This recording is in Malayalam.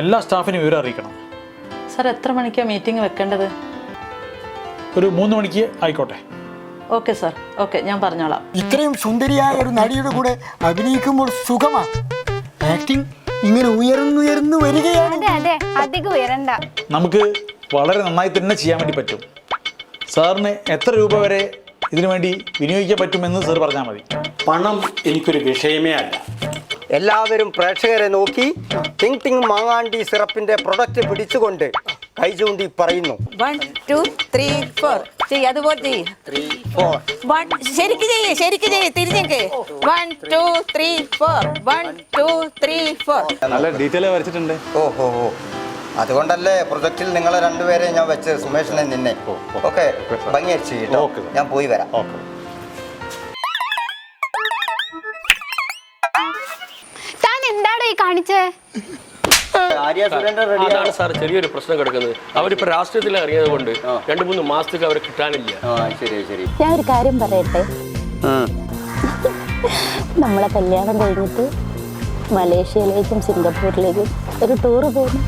എല്ലാ സ്റ്റാഫിനും വിവരം അറിയിക്കണം. സാർ എത്ര മണിക്കാണ് മീറ്റിംഗ് വെക്കേണ്ടത്? ഒരു മൂന്ന് മണിക്ക് ആയിക്കോട്ടെ. ഓക്കെ സാർ ഓക്കെ ഞാൻ പറഞ്ഞോളാം. ഇത്രയും സുന്ദരിയായ ഒരു നടിയുടെ കൂടെ അഭിനയിക്കുമ്പോൾ സുഖമാ? ആക്ടിങ് ഇങ്ങനെ ഉയർന്നുയർന്നു വരികയാണ്. അതെ അതെ. അധികം ഉയരണ്ട. നമുക്ക് വളരെ നന്നായി തന്നെ ചെയ്യാൻ വേണ്ടി പറ്റും. സാറിന് എത്ര രൂപ വരെ ഇതിനു വേണ്ടി വിനിയോഗിക്കാൻ പറ്റുമെന്ന് സാർ പറഞ്ഞാൽ മതി. പണം എനിക്കൊരു വിഷയമേ അല്ല. എല്ലാവരും പ്രേക്ഷകരെ നോക്കി ടിങ് ടിങ് മാങ്ങാണ്ടി സിറപ്പിന്റെ പ്രൊഡക്റ്റ് പിടിച്ചുകൊണ്ട് കൈ ചൂണ്ടി പറയുന്നു. വൺ ടു ത്രീ ഫോർ ചെയ്യ് അതുപോലെ ചെയ്യ്. ത്രീ ഫോർ വൺ ശരിക്ക് ചെയ്യ് ശരിക്ക് ചെയ്യ് തിരിഞ്ഞേക്ക്. One two three four one two three four നല്ല ഡീറ്റെയിൽ വരച്ചിട്ടുണ്ട്. ഓഹോ ഓ അതുകൊണ്ടല്ലേ പ്രൊജക്റ്റിൽ നിങ്ങൾ രണ്ടുപേരെ ഞാൻ വെച്ച് സുമേഷിനെ നിന്നെ. ഓക്കെ ഭംഗിയായിട്ട് ചെയ്യട്ടോ ഞാൻ പോയി വരാം. ഓക്കെ ഈ കാണിച്ചേ? അതാണ് സാർ ചെറിയൊരു പ്രശ്നം കിടക്കുന്നത്. അവരിപ്പോ രാഷ്ട്രീയത്തിൽ ഇറങ്ങിയത് കൊണ്ട് രണ്ടു മൂന്ന് മാസത്തേക്ക് അവരെ കിട്ടാനില്ല. ഞാൻ ഒരു കാര്യം പറയട്ടെ? നമ്മളെ കല്യാണം കഴിഞ്ഞിട്ട് മലേഷ്യയിലേക്കും സിംഗപ്പൂരിലേക്കും ഒരു ടൂറ് പോകുന്നു